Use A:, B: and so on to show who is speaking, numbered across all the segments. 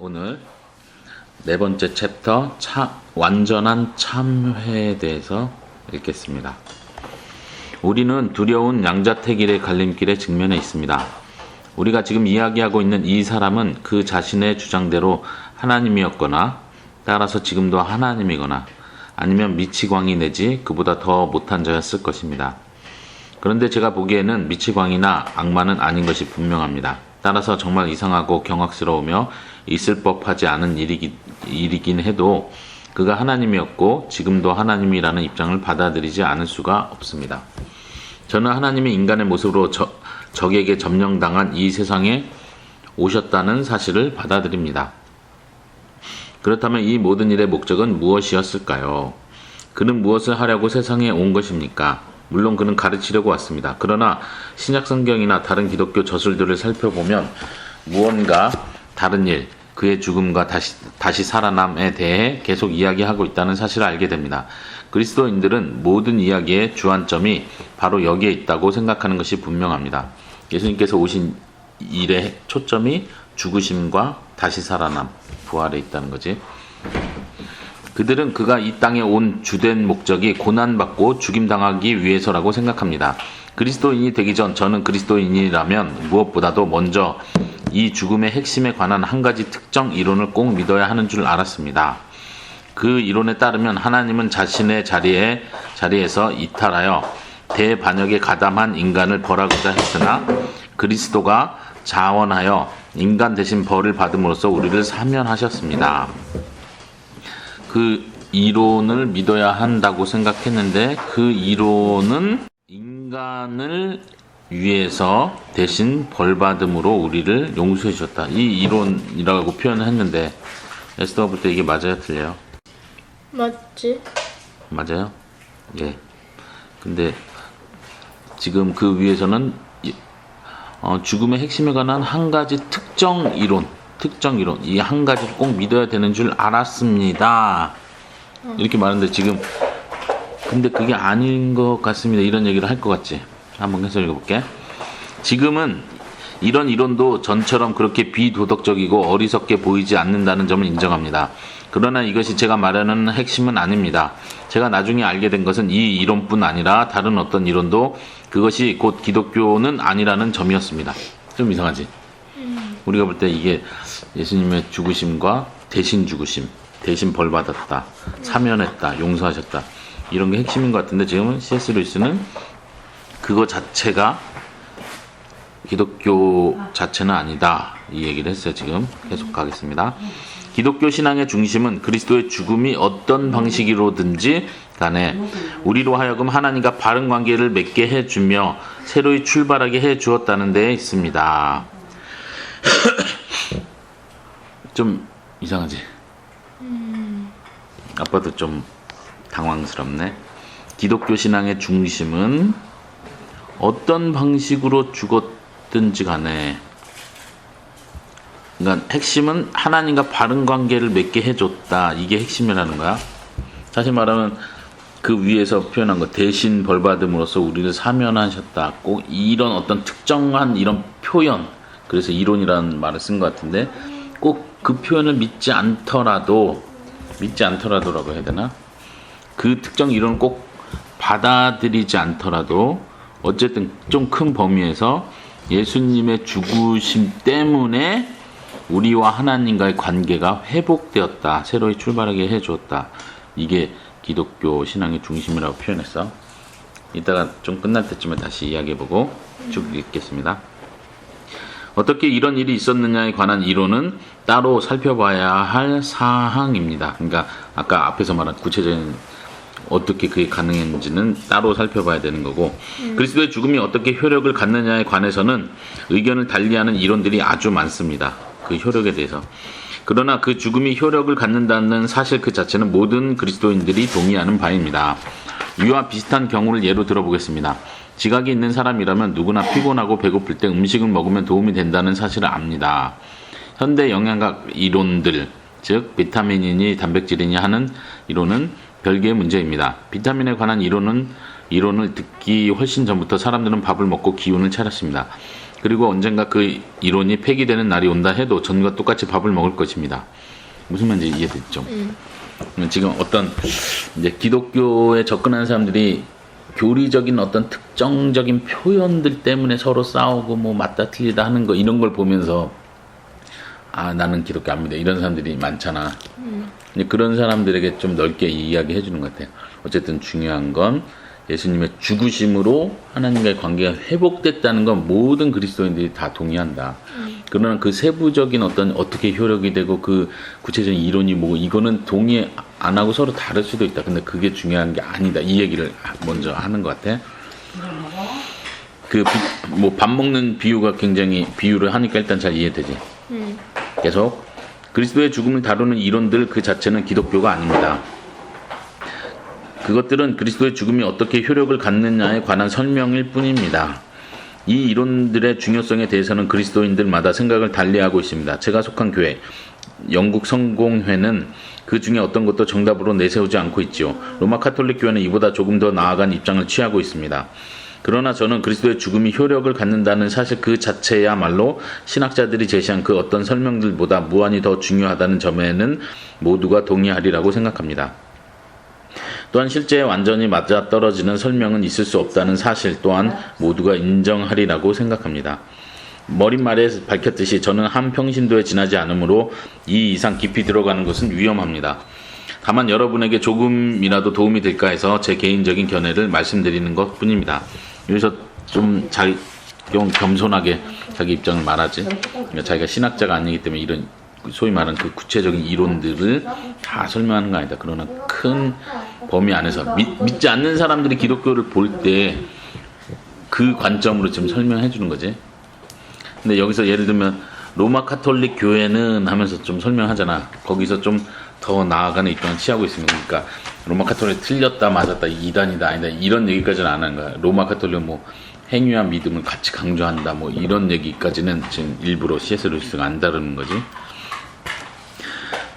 A: 오늘 네 번째 챕터 차, 완전한 참회에 대해서 읽겠습니다. 우리는 두려운 양자택일의 갈림길에 직면해 있습니다. 우리가 지금 이야기하고 있는 이 사람은 그 자신의 주장대로 하나님이었거나 따라서 지금도 하나님이거나 아니면 미치광이 내지 그보다 더 못한 자였을 것입니다. 그런데 제가 보기에는 미치광이나 악마는 아닌 것이 분명합니다. 따라서 정말 이상하고 경악스러우며 있을 법하지 않은 일이기, 일이긴 해도 그가 하나님이었고 지금도 하나님이라는 입장을 받아들이지 않을 수가 없습니다. 저는 하나님이 인간의 모습으로 저, 적에게 점령당한 이 세상에 오셨다는 사실을 받아들입니다. 그렇다면 이 모든 일의 목적은 무엇이었을까요? 그는 무엇을 하려고 세상에 온 것입니까? 물론 그는 가르치려고 왔습니다. 그러나 신약 성경이나 다른 기독교 저술들을 살펴보면 무언가 다른 일, 그의 죽음과 다시, 다시 살아남에 대해 계속 이야기하고 있다는 사실을 알게 됩니다. 그리스도인들은 모든 이야기의 주안점이 바로 여기에 있다고 생각하는 것이 분명합니다. 예수님께서 오신 일의 초점이 죽으심과 다시 살아남, 부활에 있다는 거지. 그들은 그가 이 땅에 온 주된 목적이 고난받고 죽임당하기 위해서라고 생각합니다. 그리스도인이 되기 전 저는 그리스도인이라면 무엇보다도 먼저 이 죽음의 핵심에 관한 한 가지 특정 이론을 꼭 믿어야 하는 줄 알았습니다. 그 이론에 따르면 하나님은 자신의 자리에 자리에서 이탈하여 대반역에 가담한 인간을 벌하고자 했으나 그리스도가 자원하여 인간 대신 벌을 받음으로써 우리를 사면하셨습니다. 그 이론을 믿어야 한다고 생각했는데 그 이론은 인간을 위해서 대신 벌받음으로 우리를 용서해 주셨다. 이 이론이라고 표현을 했는데 에스더가 볼때 이게 맞아요, 틀려요?
B: 맞지?
A: 맞아요? 예. 근데 지금 그 위에서는 이- 어, 죽음의 핵심에 관한 한 가지 특정 이론, 특정 이론, 이 한 가지를 꼭 믿어야 되는 줄 알았습니다. 이렇게 말하는데 지금 근데 그게 아닌 것 같습니다. 이런 얘기를 할 것 같지? 한번 해서 읽어볼게. 지금은 이런 이론도 전처럼 그렇게 비도덕적이고 어리석게 보이지 않는다는 점을 인정합니다. 그러나 이것이 제가 말하는 핵심은 아닙니다. 제가 나중에 알게 된 것은 이 이론뿐 아니라 다른 어떤 이론도 그것이 곧 기독교는 아니라는 점이었습니다. 좀 이상하지? 우리가 볼 때 이게 예수님의 죽으심과 대신 죽으심, 대신 벌 받았다, 사면했다, 용서하셨다 이런 게 핵심인 것 같은데 지금은 C.S. 루이스는 그거 자체가 기독교 자체는 아니다 이 얘기를 했어요 지금 계속 가겠습니다. 기독교 신앙의 중심은 그리스도의 죽음이 어떤 방식으로든지 간에 우리로 하여금 하나님과 바른 관계를 맺게 해주며 새로이 출발하게 해 주었다는 데에 있습니다. 좀 이상하지? 아빠도 좀 당황스럽네. 기독교 신앙의 중심은 어떤 방식으로 죽었든지 간에 그러니까 핵심은 하나님과 바른 관계를 맺게 해줬다. 이게 핵심이라는 거야. 사실 말하면 그 위에서 표현한 거 대신 벌받음으로써 우리를 사면하셨다. 꼭 이런 어떤 특정한 이런 표현 그래서 이론이라는 말을 쓴 것 같은데 꼭 그 표현을 믿지 않더라도 믿지 않더라도라고 해야 되나? 그 특정 이론을 꼭 받아들이지 않더라도 어쨌든 좀 큰 범위에서 예수님의 죽으심 때문에 우리와 하나님과의 관계가 회복되었다. 새로이 출발하게 해주었다. 이게 기독교 신앙의 중심이라고 표현했어. 이따가 좀 끝날 때쯤에 다시 이야기해보고 쭉 읽겠습니다. 어떻게 이런 일이 있었느냐에 관한 이론은 따로 살펴봐야 할 사항입니다. 그러니까 아까 앞에서 말한 구체적인 어떻게 그게 가능했는지는 따로 살펴봐야 되는 거고 그리스도의 죽음이 어떻게 효력을 갖느냐에 관해서는 의견을 달리하는 이론들이 아주 많습니다. 그 효력에 대해서. 그러나 그 죽음이 효력을 갖는다는 사실 그 자체는 모든 그리스도인들이 동의하는 바입니다. 위와 비슷한 경우를 예로 들어보겠습니다. 지각이 있는 사람이라면 누구나 피곤하고 배고플 때 음식을 먹으면 도움이 된다는 사실을 압니다. 현대 영양학 이론들, 즉 비타민이니 단백질이니 하는 이론은 별개의 문제입니다. 비타민에 관한 이론은 이론을 듣기 훨씬 전부터 사람들은 밥을 먹고 기운을 차렸습니다. 그리고 언젠가 그 이론이 폐기되는 날이 온다 해도 전과 똑같이 밥을 먹을 것입니다. 무슨 말인지 이해됐죠? 지금 어떤 이제 기독교에 접근하는 사람들이 교리적인 어떤 특정적인 표현들 때문에 서로 싸우고 뭐 맞다 틀리다 하는 거 이런 걸 보면서 아 나는 기독교 안 믿어 이런 사람들이 많잖아. 근데 그런 사람들에게 좀 넓게 이야기해 주는 것 같아요. 어쨌든 중요한 건 예수님의 죽으심으로 하나님과의 관계가 회복됐다는 건 모든 그리스도인들이 다 동의한다. 그러나 그 세부적인 어떤 어떻게 효력이 되고 그 구체적인 이론이 뭐고 이거는 동의 안 하고 서로 다를 수도 있다. 근데 그게 중요한 게 아니다. 이 얘기를 먼저 하는 것 같아. 그 뭐 밥 먹는 비유가 굉장히 비유를 하니까 일단 잘 이해되지. 계속 그리스도의 죽음을 다루는 이론들 그 자체는 기독교가 아닙니다. 그것들은 그리스도의 죽음이 어떻게 효력을 갖느냐에 관한 설명일 뿐입니다. 이 이론들의 중요성에 대해서는 그리스도인들마다 생각을 달리하고 있습니다. 제가 속한 교회, 영국 성공회는 그 중에 어떤 것도 정답으로 내세우지 않고 있지요. 로마 카톨릭 교회는 이보다 조금 더 나아간 입장을 취하고 있습니다. 그러나 저는 그리스도의 죽음이 효력을 갖는다는 사실 그 자체야말로 신학자들이 제시한 그 어떤 설명들보다 무한히 더 중요하다는 점에는 모두가 동의하리라고 생각합니다. 또한 실제 완전히 맞아떨어지는 설명은 있을 수 없다는 사실 또한 모두가 인정하리라고 생각합니다. 머릿말에 밝혔듯이 저는 한 평신도에 지나지 않으므로 이 이상 깊이 들어가는 것은 위험합니다. 다만 여러분에게 조금이라도 도움이 될까 해서 제 개인적인 견해를 말씀드리는 것 뿐입니다. 여기서 좀 자기 좀 겸손하게 자기 입장을 말하지. 그러니까 자기가 신학자가 아니기 때문에 이런 소위 말하는 그 구체적인 이론들을 다 설명하는 거 아니다. 그러나 큰 범위 안에서 믿, 믿지 않는 사람들이 기독교를 볼 때 그 관점으로 지금 설명해 주는 거지. 근데 여기서 예를 들면 로마 카톨릭 교회는 하면서 좀 설명하잖아. 거기서 좀 더 나아가는 입장을 취하고 있습니다. 그러니까 로마 카톨릭 틀렸다 맞았다 이단이다 아니다 이런 얘기까지는 안 하는 거야. 로마 카톨릭 뭐 행위와 믿음을 같이 강조한다 뭐 이런 얘기까지는 지금 일부러 C.S. 루이스가 안 다루는 거지.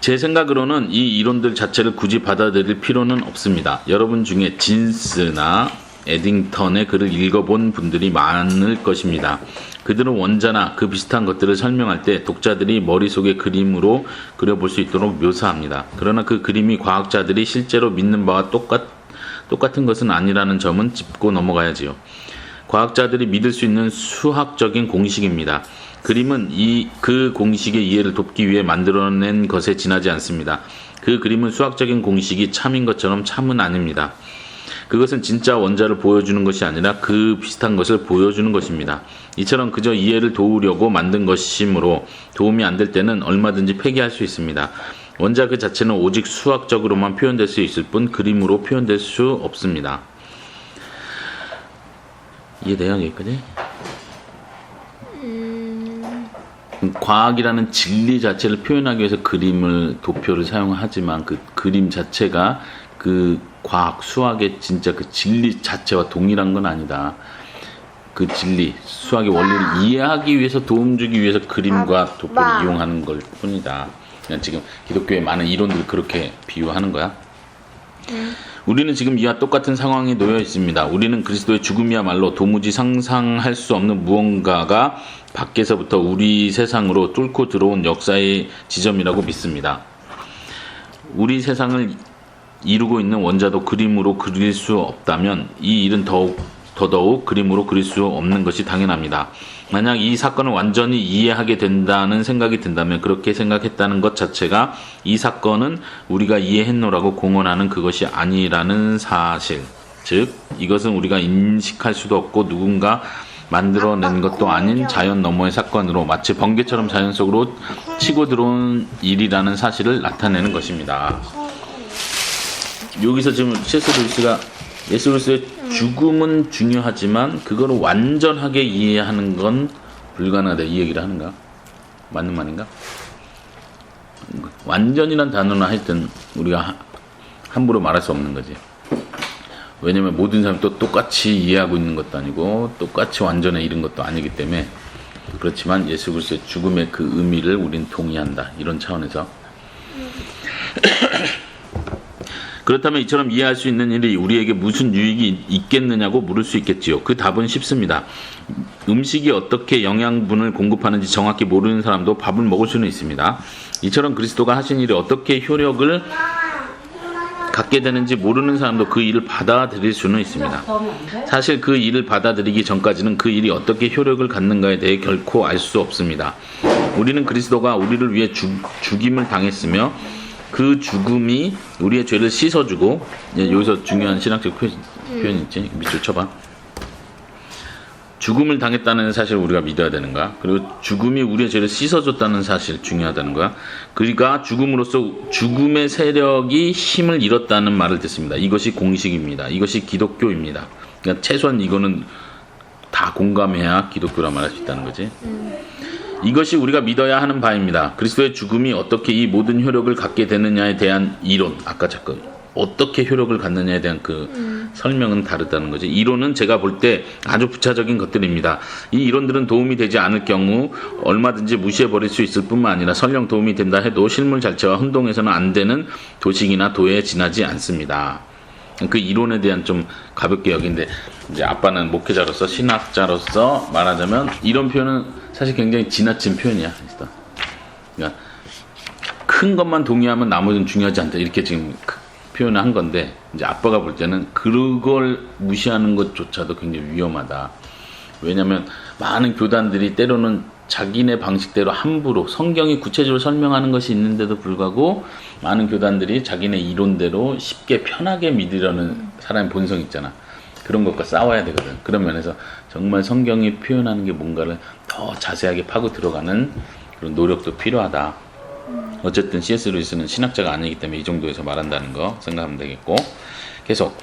A: 제 생각으로는 이 이론들 자체를 굳이 받아들일 필요는 없습니다. 여러분 중에 진스나 에딩턴의 글을 읽어본 분들이 많을 것입니다. 그들은 원자나 그 비슷한 것들을 설명할 때 독자들이 머릿속에 그림으로 그려볼 수 있도록 묘사합니다. 그러나 그 그림이 과학자들이 실제로 믿는 바와 똑같, 똑같은 것은 아니라는 점은 짚고 넘어가야지요. 과학자들이 믿을 수 있는 수학적인 공식입니다. 그림은 이 그 공식의 이해를 돕기 위해 만들어낸 것에 지나지 않습니다. 그 그림은 수학적인 공식이 참인 것처럼 참은 아닙니다. 그것은 진짜 원자를 보여주는 것이 아니라 그 비슷한 것을 보여주는 것입니다. 이처럼 그저 이해를 도우려고 만든 것이므로 도움이 안 될 때는 얼마든지 폐기할 수 있습니다. 원자 그 자체는 오직 수학적으로만 표현될 수 있을 뿐 그림으로 표현될 수 없습니다. 이해돼요 여기까지? 과학이라는 진리 자체를 표현하기 위해서 그림을 도표를 사용하지만 그 그림 자체가 그 과학 수학의 진짜 그 진리 자체와 동일한 건 아니다. 그 진리 수학의 원리를 이해하기 위해서 도움 주기 위해서 그림과 도표를
B: 아빠.
A: 이용하는 걸 뿐이다. 그냥 지금 기독교의 많은 이론들 그렇게 비유하는 거야. 우리는 지금 이와 똑같은 상황에 놓여 있습니다. 우리는 그리스도의 죽음이야말로 도무지 상상할 수 없는 무언가가 밖에서부터 우리 세상으로 뚫고 들어온 역사의 지점이라고 믿습니다. 우리 세상을 이루고 있는 원자도 그림으로 그릴 수 없다면 이 일은 더욱 더더욱 그림으로 그릴 수 없는 것이 당연합니다. 만약 이 사건을 완전히 이해하게 된다는 생각이 든다면 그렇게 생각했다는 것 자체가 이 사건은 우리가 이해했노라고 공언하는 그것이 아니라는 사실. 즉, 이것은 우리가 인식할 수도 없고 누군가 만들어낸 것도 아닌 자연 너머의 사건으로 마치 번개처럼 자연 속으로 치고 들어온 일이라는 사실을 나타내는 것입니다. 여기서 지금 C.S. 루이스가 예수 그리스도의 죽음은 중요하지만 그거를 완전하게 이해하는 건 불가능하다 이 얘기를 하는가? 맞는 말인가? 완전이란 단어는 하여튼 우리가 하- 함부로 말할 수 없는 거지. 왜냐면 모든 사람이 또 똑같이 이해하고 있는 것도 아니고 똑같이 완전해 이런 것도 아니기 때문에 그렇지만 예수 그리스도의 죽음의 그 의미를 우린 동의한다 이런 차원에서 그렇다면 이처럼 이해할 수 있는 일이 우리에게 무슨 유익이 있겠느냐고 물을 수 있겠지요. 그 답은 쉽습니다. 음식이 어떻게 영양분을 공급하는지 정확히 모르는 사람도 밥을 먹을 수는 있습니다. 이처럼 그리스도가 하신 일이 어떻게 효력을 갖게 되는지 모르는 사람도 그 일을 받아들일 수는 있습니다. 사실 그 일을 받아들이기 전까지는 그 일이 어떻게 효력을 갖는가에 대해 결코 알 수 없습니다. 우리는 그리스도가 우리를 위해 죽, 죽임을 당했으며 그 죽음이 우리의 죄를 씻어주고 예, 여기서 중요한 신학적 표현, 표현 있지 밑줄 쳐봐. 죽음을 당했다는 사실을 우리가 믿어야 되는 거야. 그리고 죽음이 우리의 죄를 씻어줬다는 사실 중요하다는 거야. 그러니까 죽음으로써 죽음의 세력이 힘을 잃었다는 말을 듣습니다. 이것이 공식입니다. 이것이 기독교입니다. 그러니까 최소한 이거는 다 공감해야 기독교라 말할 수 있다는 거지. 이것이 우리가 믿어야 하는 바입니다. 그리스도의 죽음이 어떻게 이 모든 효력을 갖게 되느냐에 대한 이론, 아까 잠깐 어떻게 효력을 갖느냐에 대한 그 설명은 다르다는 거지. 이론은 제가 볼 때 아주 부차적인 것들입니다. 이 이론들은 도움이 되지 않을 경우 얼마든지 무시해 버릴 수 있을 뿐만 아니라 설령 도움이 된다 해도 실물 자체와 혼동해서는 안 되는 도식이나 도에 지나지 않습니다. 그 이론에 대한 좀 가볍게 여긴데 이제 아빠는 목회자로서 신학자로서 말하자면 이런 표현은 사실 굉장히 지나친 표현이야. 그러니까 큰 것만 동의하면 나머지는 중요하지 않다 이렇게 지금 그 표현을 한 건데 이제 아빠가 볼 때는 그걸 무시하는 것조차도 굉장히 위험하다. 왜냐하면 많은 교단들이 때로는 자기네 방식대로 함부로 성경이 구체적으로 설명하는 것이 있는데도 불구하고 많은 교단들이 자기네 이론대로 쉽게 편하게 믿으려는 사람의 본성 있잖아. 그런 것과 싸워야 되거든. 그런 면에서 정말 성경이 표현하는 게 뭔가를 더 자세하게 파고 들어가는 그런 노력도 필요하다. 어쨌든 C.S. 루이스는 신학자가 아니기 때문에 이 정도에서 말한다는 거 생각하면 되겠고 계속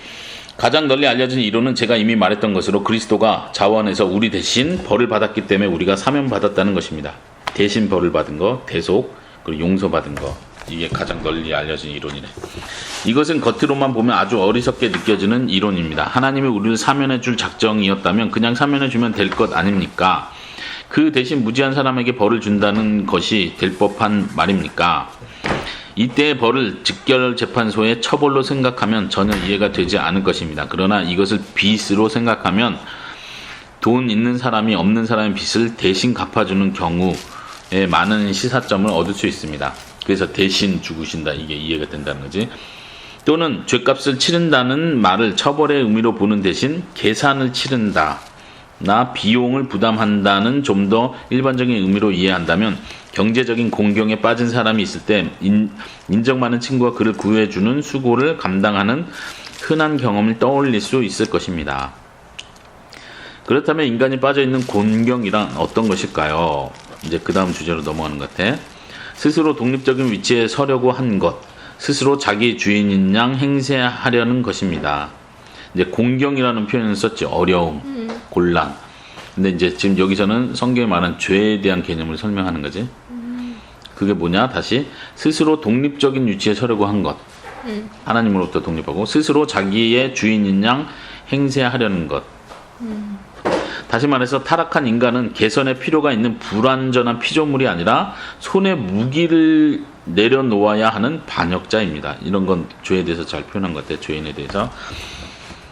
A: 가장 널리 알려진 이론은 제가 이미 말했던 것으로 그리스도가 자원에서 우리 대신 벌을 받았기 때문에 우리가 사면 받았다는 것입니다. 대신 벌을 받은 거, 대속, 그리고 용서받은 거. 이게 가장 널리 알려진 이론이래. 이것은 겉으로만 보면 아주 어리석게 느껴지는 이론입니다. 하나님이 우리를 사면해 줄 작정이었다면 그냥 사면해 주면 될 것 아닙니까? 그 대신 무지한 사람에게 벌을 준다는 것이 될 법한 말입니까? 이때의 벌을 직결 재판소의 처벌로 생각하면 전혀 이해가 되지 않을 것입니다. 그러나 이것을 빚으로 생각하면 돈 있는 사람이 없는 사람의 빚을 대신 갚아주는 경우에 많은 시사점을 얻을 수 있습니다. 그래서 대신 죽으신다 이게 이해가 된다는 거지. 또는 죄값을 치른다는 말을 처벌의 의미로 보는 대신 계산을 치른다. 나 비용을 부담한다는 좀 더 일반적인 의미로 이해한다면 경제적인 공경에 빠진 사람이 있을 때 인, 인정 많은 친구가 그를 구해주는 수고를 감당하는 흔한 경험을 떠올릴 수 있을 것입니다. 그렇다면 인간이 빠져 있는 곤경이란 어떤 것일까요? 이제 그 다음 주제로 넘어가는 것 같아. 스스로 독립적인 위치에 서려고 한 것, 스스로 자기 주인인 양 행세하려는 것입니다. 이제 공경이라는 표현을 썼지 어려움, 곤란. 근데 이제 지금 여기서는 성경에 말한 죄에 대한 개념을 설명하는 거지. 그게 뭐냐? 다시 스스로 독립적인 위치에 서려고 한 것. 하나님으로부터 독립하고 스스로 자기의 주인인 양 행세하려는 것. 다시 말해서 타락한 인간은 개선의 필요가 있는 불완전한 피조물이 아니라 손에 무기를 내려놓아야 하는 반역자입니다. 이런 건 죄에 대해서 잘 표현한 것 같아요. 죄인에 대해서.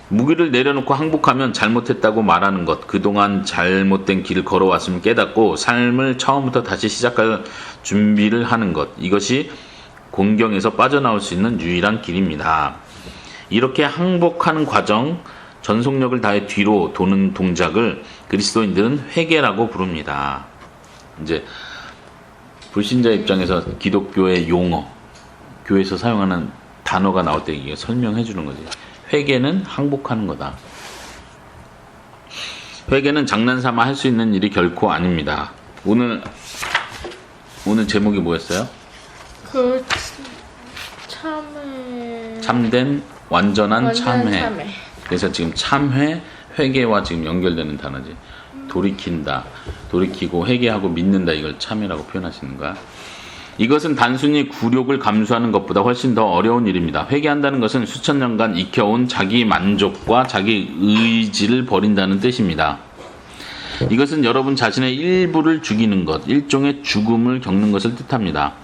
A: 무기를 내려놓고 항복하면 잘못했다고 말하는 것, 그동안 잘못된 길을 걸어왔음을 깨닫고 삶을 처음부터 다시 시작할 준비를 하는 것, 이것이 공경에서 빠져나올 수 있는 유일한 길입니다. 이렇게 항복하는 과정, 전속력을 다해 뒤로 도는 동작을 그리스도인들은 회개라고 부릅니다. 이제 불신자 입장에서 기독교의 용어, 교회에서 사용하는 단어가 나올 때 이게 설명해 주는 거지. 회개는 항복하는 거다. 회개는 장난삼아 할 수 있는 일이 결코 아닙니다. 오늘 오늘 제목이 뭐였어요?
B: 그 참회.
A: 참된 완전한
B: 완전
A: 참회.
B: 참회.
A: 그래서 지금 참회, 회개와 지금 연결되는 단어지. 돌이킨다, 돌이키고 회개하고 믿는다 이걸 참회라고 표현하시는 거야. 이것은 단순히 굴욕을 감수하는 것보다 훨씬 더 어려운 일입니다. 회개한다는 것은 수천 년간 익혀온 자기 만족과 자기 의지를 버린다는 뜻입니다. 이것은 여러분 자신의 일부를 죽이는 것, 일종의 죽음을 겪는 것을 뜻합니다.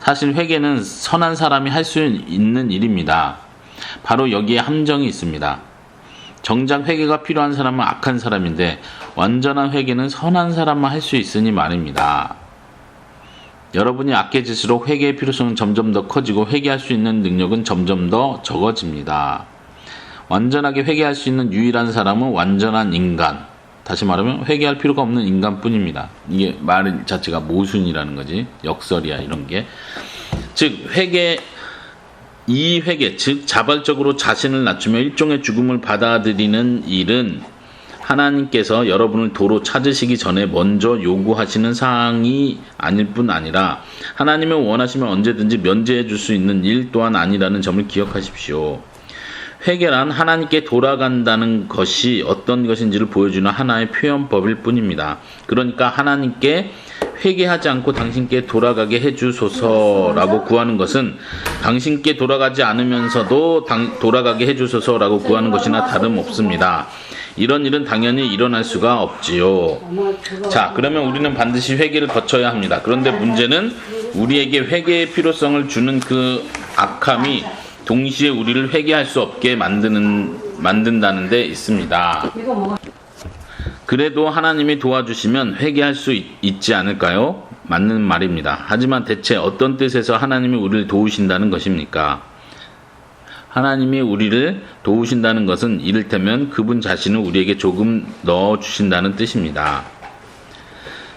A: 사실 회개는 선한 사람이 할 수 있는 일입니다. 바로 여기에 함정이 있습니다. 정작 회개가 필요한 사람은 악한 사람인데 완전한 회개는 선한 사람만 할 수 있으니 말입니다. 여러분이 악해질수록 회개의 필요성은 점점 더 커지고 회개할 수 있는 능력은 점점 더 적어집니다. 완전하게 회개할 수 있는 유일한 사람은 완전한 인간. 다시 말하면 회개할 필요가 없는 인간뿐입니다. 이게 말 자체가 모순이라는 거지. 역설이야 이런 게. 즉 회개 이 회개 즉 자발적으로 자신을 낮추며 일종의 죽음을 받아들이는 일은 하나님께서 여러분을 도로 찾으시기 전에 먼저 요구하시는 사항이 아닐 뿐 아니라 하나님이 원하시면 언제든지 면제해 줄 수 있는 일 또한 아니라는 점을 기억하십시오. 회개란 하나님께 돌아간다는 것이 어떤 것인지를 보여주는 하나의 표현법일 뿐입니다. 그러니까 하나님께 회개하지 않고 당신께 돌아가게 해주소서라고 구하는 것은 당신께 돌아가지 않으면서도 당- 돌아가게 해주소서라고 구하는 것이나 다름없습니다. 이런 일은 당연히 일어날 수가 없지요. 자, 그러면 우리는 반드시 회개를 거쳐야 합니다. 그런데 문제는 우리에게 회개의 필요성을 주는 그 악함이 동시에 우리를 회개할 수 없게 만드는 만든다는 데 있습니다. 그래도 하나님이 도와주시면 회개할 수 있, 있지 않을까요? 맞는 말입니다. 하지만 대체 어떤 뜻에서 하나님이 우리를 도우신다는 것입니까? 하나님이 우리를 도우신다는 것은 이를테면 그분 자신을 우리에게 조금 넣어 주신다는 뜻입니다.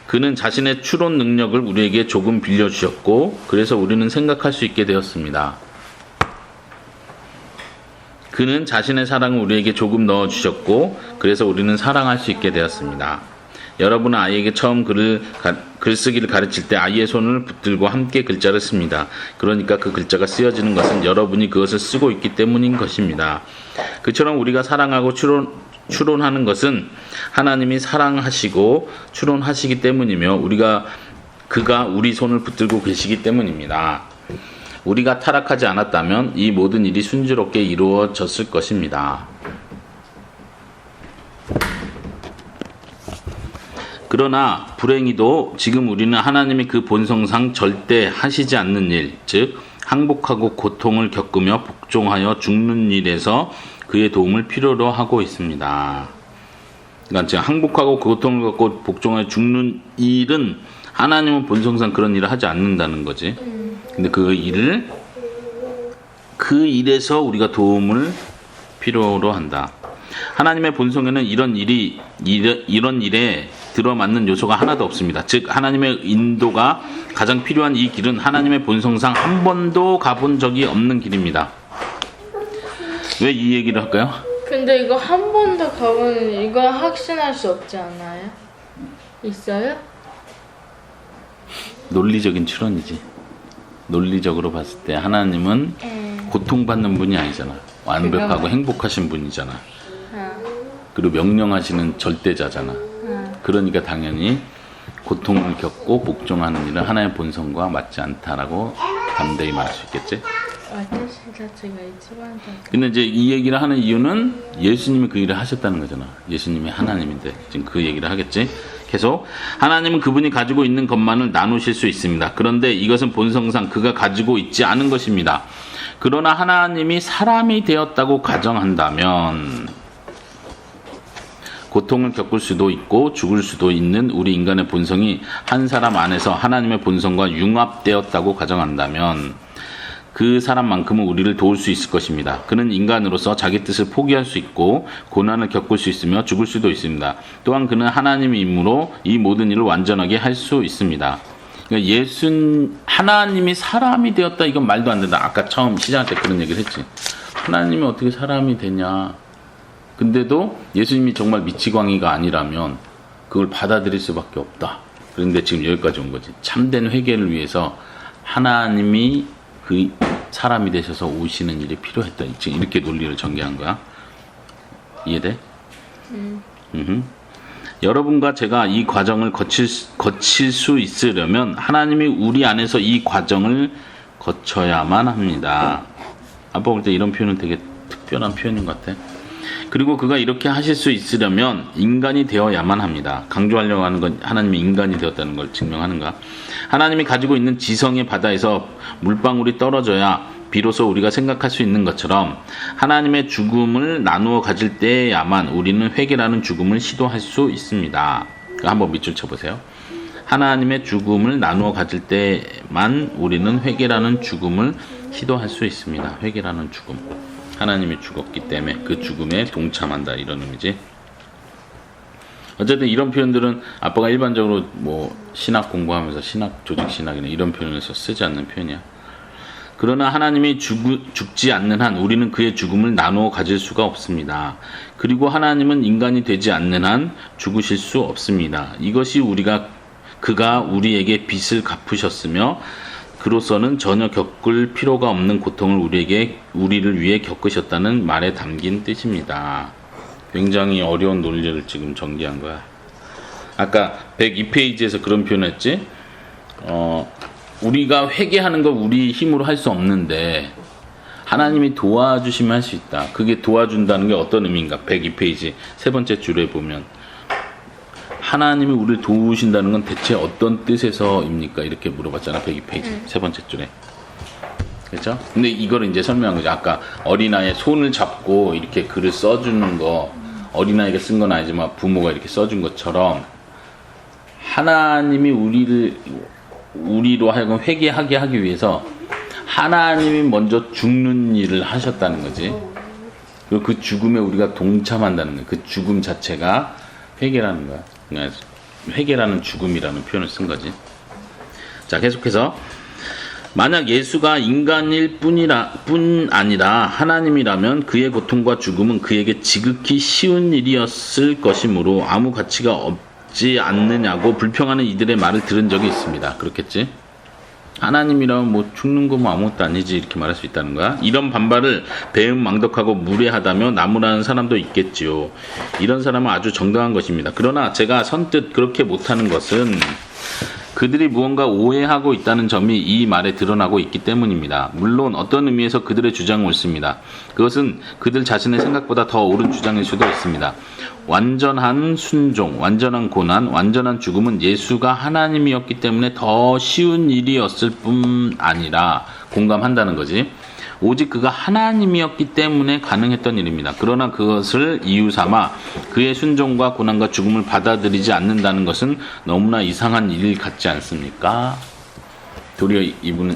A: 그는 자신의 추론 능력을 우리에게 조금 빌려주셨고, 그래서 우리는 생각할 수 있게 되었습니다. 그는 자신의 사랑을 우리에게 조금 넣어 주셨고, 그래서 우리는 사랑할 수 있게 되었습니다. 여러분은 아이에게 처음 글을 가- 글쓰기를 가르칠 때 아이의 손을 붙들고 함께 글자를 씁니다. 그러니까 그 글자가 쓰여지는 것은 여러분이 그것을 쓰고 있기 때문인 것입니다. 그처럼 우리가 사랑하고 추론 추론하는 것은 하나님이 사랑하시고 추론하시기 때문이며 우리가 그가 우리 손을 붙들고 계시기 때문입니다. 우리가 타락하지 않았다면 이 모든 일이 순조롭게 이루어졌을 것입니다. 그러나 불행히도 지금 우리는 하나님이 그 본성상 절대 하시지 않는 일, 즉 항복하고 고통을 겪으며 복종하여 죽는 일에서 그의 도움을 필요로 하고 있습니다. 그러니까 지금 항복하고 고통을 겪고 복종하여 죽는 일은 하나님은 본성상 그런 일을 하지 않는다는 거지. 근데 그 일을 그 일에서 우리가 도움을 필요로 한다. 하나님의 본성에는 이런 일이 이런, 일에 들어맞는 요소가 하나도 없습니다. 즉 하나님의 인도가 가장 필요한 이 길은 하나님의 본성상 한 번도 가본 적이 없는 길입니다. 왜 이 얘기를 할까요?
B: 근데 이거 한 번도 가보는 이거 확신할 수 없지 않아요? 있어요?
A: 논리적인 추론이지. 논리적으로 봤을 때 하나님은
B: 음.
A: 고통받는 분이 아니잖아. 완벽하고 그럼... 행복하신 분이잖아. 그리고 명령하시는 절대자잖아. 그러니까 당연히 고통을 겪고 복종하는 일은 하나의 본성과 맞지 않다라고 담대히 말할 수 있겠지? 근데 이제 이 얘기를 하는 이유는 예수님이 그 일을 하셨다는 거잖아. 예수님이 하나님인데 지금 그 얘기를 하겠지? 계속 하나님은 그분이 가지고 있는 것만을 나누실 수 있습니다. 그런데 이것은 본성상 그가 가지고 있지 않은 것입니다. 그러나 하나님이 사람이 되었다고 가정한다면 고통을 겪을 수도 있고 죽을 수도 있는 우리 인간의 본성이 한 사람 안에서 하나님의 본성과 융합되었다고 가정한다면 그 사람만큼은 우리를 도울 수 있을 것입니다. 그는 인간으로서 자기 뜻을 포기할 수 있고 고난을 겪을 수 있으며 죽을 수도 있습니다. 또한 그는 하나님의 임무로 이 모든 일을 완전하게 할 수 있습니다. 그러니까 예수 하나님이 사람이 되었다 이건 말도 안 된다. 아까 처음 시작할 때 그런 얘기를 했지. 하나님이 어떻게 사람이 되냐? 근데도 예수님이 정말 미치광이가 아니라면 그걸 받아들일 수밖에 없다. 그런데 지금 여기까지 온 거지. 참된 회개를 위해서 하나님이 그 사람이 되셔서 오시는 일이 필요했다. 지금 이렇게 논리를 전개한 거야. 이해돼? 음. 여러분과 제가 이 과정을 거칠, 수- 거칠 수 있으려면 하나님이 우리 안에서 이 과정을 거쳐야만 합니다. 아빠 볼 때 이런 표현은 되게 특별한 표현인 것 같아. 그리고 그가 이렇게 하실 수 있으려면 인간이 되어야만 합니다. 강조하려고 하는 건 하나님이 인간이 되었다는 걸 증명하는가? 하나님이 가지고 있는 지성의 바다에서 물방울이 떨어져야 비로소 우리가 생각할 수 있는 것처럼 하나님의 죽음을 나누어 가질 때야만 우리는 회개라는 죽음을 시도할 수 있습니다. 한번 밑줄 쳐보세요. 하나님의 죽음을 나누어 가질 때만 우리는 회개라는 죽음을 시도할 수 있습니다. 회개라는 죽음. 하나님이 죽었기 때문에 그 죽음에 동참한다 이런 의미지. 어쨌든 이런 표현들은 아빠가 일반적으로 뭐 신학 공부하면서 신학 조직 신학이나 이런 표현에서 쓰지 않는 표현이야. 그러나 하나님이 죽, 죽지 않는 한 우리는 그의 죽음을 나누어 가질 수가 없습니다. 그리고 하나님은 인간이 되지 않는 한 죽으실 수 없습니다. 이것이 우리가 그가 우리에게 빚을 갚으셨으며 그로서는 전혀 겪을 필요가 없는 고통을 우리에게 우리를 위해 겪으셨다는 말에 담긴 뜻입니다. 굉장히 어려운 논리를 지금 전개한 거야. 아까 102페이지에서 그런 표현했지. 어, 우리가 회개하는 걸 우리 힘으로 할 수 없는데 하나님이 도와주시면 할 수 있다. 그게 도와준다는 게 어떤 의미인가? 102페이지 세 번째 줄에 보면 하나님이 우리를 도우신다는 건 대체 어떤 뜻에서입니까? 이렇게 물어봤잖아. 102페이지 세 번째 줄에. 그렇죠? 근데 이거를 이제 설명한 거죠. 아까 어린아이의 손을 잡고 이렇게 글을 써주는 거 어린아이가 쓴 건 아니지만 부모가 이렇게 써준 것처럼 하나님이 우리를 우리로 하여금 회개하게 하기 위해서 하나님이 먼저 죽는 일을 하셨다는 거지. 그리고 그 죽음에 우리가 동참한다는 거야. 그 죽음 자체가 회개라는 거야. 그러니까 회개라는 죽음이라는 표현을 쓴 거지. 자, 계속해서 만약 예수가 인간일 뿐이라 뿐 아니라 하나님이라면 그의 고통과 죽음은 그에게 지극히 쉬운 일이었을 것이므로 아무 가치가 없지 않느냐고 불평하는 이들의 말을 들은 적이 있습니다. 그렇겠지? 하나님이라면 뭐 죽는 거 뭐 아무것도 아니지 이렇게 말할 수 있다는 거야. 이런 반발을 배은망덕하고 무례하다며 나무라는 사람도 있겠지요. 이런 사람은 아주 정당한 것입니다. 그러나 제가 선뜻 그렇게 못하는 것은 그들이 무언가 오해하고 있다는 점이 이 말에 드러나고 있기 때문입니다. 물론 어떤 의미에서 그들의 주장은 옳습니다. 그것은 그들 자신의 생각보다 더 옳은 주장일 수도 있습니다. 완전한 순종, 완전한 고난, 완전한 죽음은 예수가 하나님이었기 때문에 더 쉬운 일이었을 뿐 아니라 공감한다는 거지. 오직 그가 하나님이었기 때문에 가능했던 일입니다. 그러나 그것을 이유 삼아 그의 순종과 고난과 죽음을 받아들이지 않는다는 것은 너무나 이상한 일 같지 않습니까? 도리어 이분은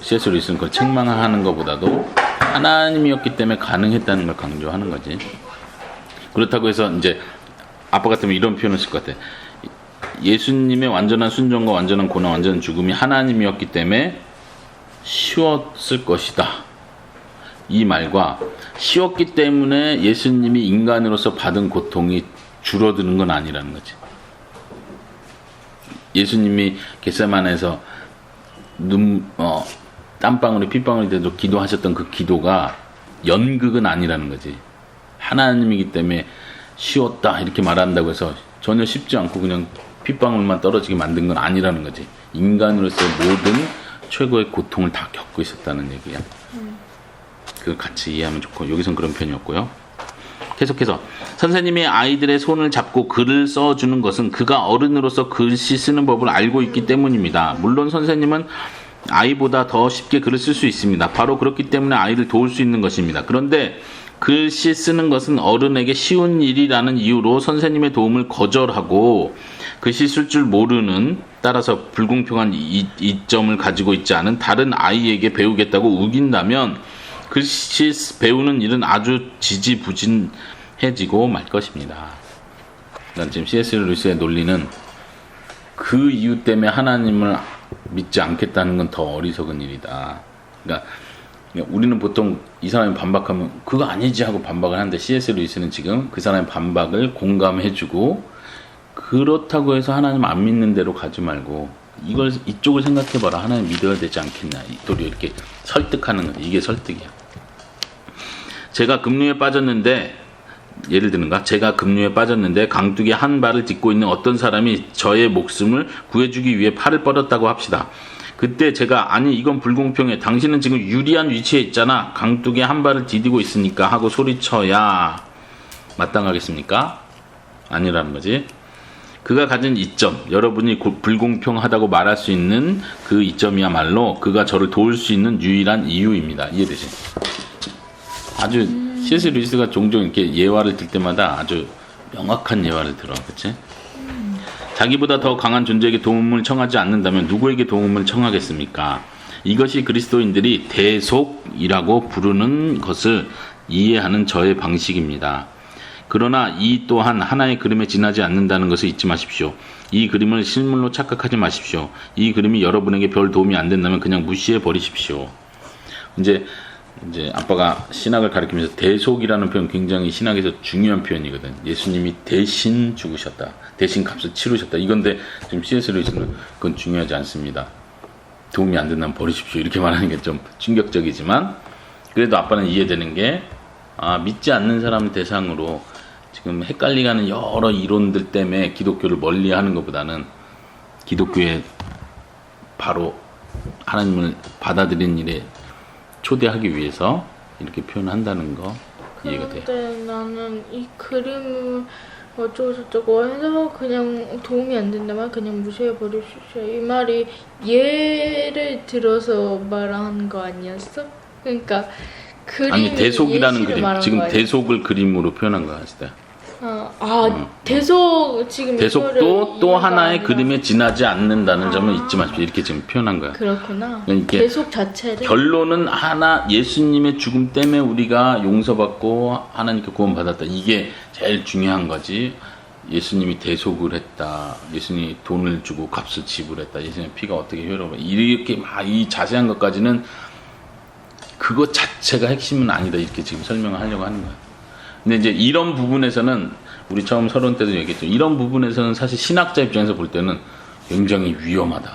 A: C.S. 루이스는 그걸 책망하는 것보다도 하나님이었기 때문에 가능했다는 걸 강조하는 거지. 그렇다고 해서 이제 아빠 같으면 이런 표현을 쓸 것 같아. 예수님의 완전한 순종과 완전한 고난, 완전한 죽음이 하나님이었기 때문에 쉬웠을 것이다. 이 말과 쉬웠기 때문에 예수님이 인간으로서 받은 고통이 줄어드는 건 아니라는 거지. 예수님이 겟세만에서 눈, 어, 땀방울이 핏방울이 돼도 기도하셨던 그 기도가 연극은 아니라는 거지. 하나님이기 때문에 쉬웠다 이렇게 말한다고 해서 전혀 쉽지 않고 그냥 핏방울만 떨어지게 만든 건 아니라는 거지. 인간으로서의 모든 최고의 고통을 다 겪고 있었다는 얘기야. 그 같이 이해하면 좋고 여기선 그런 편이었고요. 계속해서 선생님이 아이들의 손을 잡고 글을 써주는 것은 그가 어른으로서 글씨 쓰는 법을 알고 있기 때문입니다. 물론 선생님은 아이보다 더 쉽게 글을 쓸 수 있습니다. 바로 그렇기 때문에 아이를 도울 수 있는 것입니다. 그런데 글씨 쓰는 것은 어른에게 쉬운 일이라는 이유로 선생님의 도움을 거절하고 글씨 쓸 줄 모르는 따라서 불공평한 이, 이점을 가지고 있지 않은 다른 아이에게 배우겠다고 우긴다면 글씨 배우는 일은 아주 지지부진해지고 말 것입니다. 난 지금 C.S. 루이스의 논리는 그 이유 때문에 하나님을 믿지 않겠다는 건 더 어리석은 일이다. 그러니까 우리는 보통 이 사람이 반박하면 그거 아니지 하고 반박을 하는데 C.S. 루이스는 지금 그 사람의 반박을 공감해주고 그렇다고 해서 하나님 안 믿는 대로 가지 말고 이걸 이쪽을 생각해봐라 하나님 믿어야 되지 않겠냐 도리어 이렇게 설득하는 거 이게 설득이야. 제가 급류에 빠졌는데 예를 드는가 제가 급류에 빠졌는데 강둑에 한 발을 딛고 있는 어떤 사람이 저의 목숨을 구해주기 위해 팔을 뻗었다고 합시다. 그때 제가 아니 이건 불공평해 당신은 지금 유리한 위치에 있잖아 강둑에 한 발을 디디고 있으니까 하고 소리쳐야 마땅하겠습니까? 아니라는 거지. 그가 가진 이점, 여러분이 고- 불공평하다고 말할 수 있는 그 이점이야말로 그가 저를 도울 수 있는 유일한 이유입니다. 이해되시? 아주 C.S. 루이스가 종종 이렇게 예화를 들 때마다 아주 명확한 예화를 들어, 그치? 자기보다 더 강한 존재에게 도움을 청하지 않는다면 누구에게 도움을 청하겠습니까? 이것이 그리스도인들이 대속이라고 부르는 것을 이해하는 저의 방식입니다. 그러나 이 또한 하나의 그림에 지나지 않는다는 것을 잊지 마십시오. 이 그림을 실물로 착각하지 마십시오. 이 그림이 여러분에게 별 도움이 안 된다면 그냥 무시해 버리십시오. 이제 이제 아빠가 신학을 가르치면서 대속이라는 표현 굉장히 신학에서 중요한 표현이거든. 예수님이 대신 죽으셨다. 대신 값을 치르셨다. 이건데 지금 C.S. 루이스는 그건 중요하지 않습니다. 도움이 안 된다면 버리십시오. 이렇게 말하는 게 좀 충격적이지만 그래도 아빠는 이해되는 게 아, 믿지 않는 사람 대상으로 지금 헷갈리게 하는 여러 이론들 때문에 기독교를 멀리 하는 것보다는 기독교에 바로 하나님을 받아들인 일에 초대하기 위해서 이렇게 표현한다는 거 이해가 돼요.
B: 근데 나는 이 그림을 어쩌고 저쩌고 해서 그냥 도움이 안 된다면 그냥 무시해 버리십시오. 이 말이 예를 들어서 말한 거 아니었어? 그러니까 그림이
A: 아니 대속이라는 그림 지금? 대속을 그림으로 표현한 거 같을 때
B: 아, 아 대속 지금
A: 대속도 또 하나의 그림에 지나지 않는다는 점을 잊지 마십시오. 이렇게 지금 표현한 거야.
B: 그렇구나.
A: 그러니까
B: 대속 자체를
A: 결론은 하나 예수님의 죽음 때문에 우리가 용서받고 하나님께 구원받았다. 이게 제일 중요한 거지. 예수님이 대속을 했다. 예수님이 돈을 주고 값을 지불했다. 예수님의 피가 어떻게 효력을 이렇게 막 이 자세한 것까지는 그것 자체가 핵심은 아니다. 이렇게 지금 설명을 하려고 하는 거야. 근데 이제 이런 부분에서는 우리 처음 서론 때도 얘기했죠. 이런 부분에서는 사실 신학자 입장에서 볼 때는 굉장히 위험하다.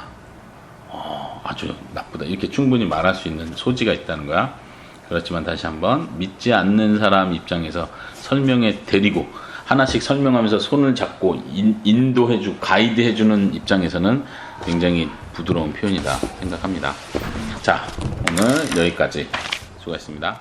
A: 어, 아주 나쁘다. 이렇게 충분히 말할 수 있는 소지가 있다는 거야. 그렇지만 다시 한번 믿지 않는 사람 입장에서 설명해 드리고 하나씩 설명하면서 손을 잡고 인, 인도해주 가이드해주는 입장에서는 굉장히 부드러운 표현이다 생각합니다. 자 오늘 여기까지 수고했습니다.